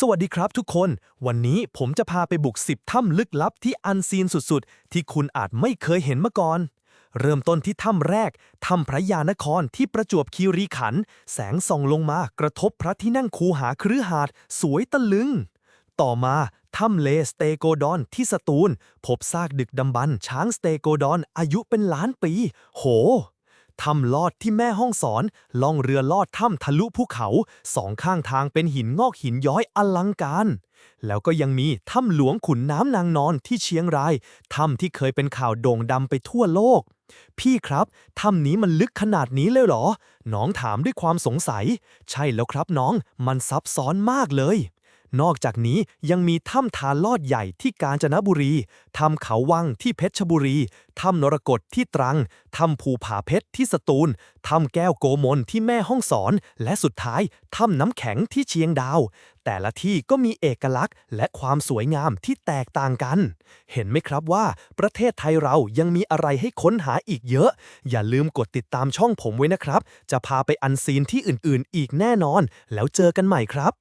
สวัสดีครับทุกคน วันนี้ผมจะพาไปบุก 10 ถ้ำลึกลับที่อันซีนสุดๆ ที่คุณอาจไม่เคยเห็นมาก่อน เริ่มต้นที่ถ้ำแรก ถ้ำพระยานครที่ประจวบคีรีขันธ์แสงส่องลงมากระทบพระที่นั่งคูหาคฤหาสน์สวยตะลึง ต่อมาถ้ำเลสเตโกดอนที่สตูล พบซากดึกดำบรรช้างสเตโกดอนอายุเป็นล้านปี โห ถ้ำลอดที่แม่ห้องสอน ล่องเรือลอดถ้ำทะลุภูเขา สองข้างทางเป็นหินงอกหินย้อยอลังการ แล้วก็ยังมีถ้ำหลวงขุนน้ำนางนอนที่เชียงราย ถ้ำที่เคยเป็นข่าวโด่งดังไปทั่วโลก พี่ครับถ้ำนี้มันลึกขนาดนี้เลยเหรอ น้องถามด้วยความสงสัย ใช่แล้วครับน้อง มันซับซ้อนมากเลย นอกจากนี้ยังมีถ้ำทานลอดใหญ่ที่กาญจนบุรี ถ้ำเขาวังที่เพชรบุรี ถ้ำนรกตที่ตรัง ถ้ำภูผาเพชรที่สตูล ถ้ำแก้วโกมลที่แม่ห้องสอน และสุดท้าย ถ้ำน้ำแข็งที่เชียงดาว แต่ละที่ก็มีเอกลักษณ์ และความสวยงามที่แตกต่างกัน เห็นไหมครับว่าประเทศไทยเรายังมีอะไรให้ค้นหาอีกเยอะ อย่าลืมกดติดตามช่องผมไว้นะครับ จะพาไปอันซีนที่อื่นๆ อีกแน่นอน แล้วเจอกันใหม่ครับ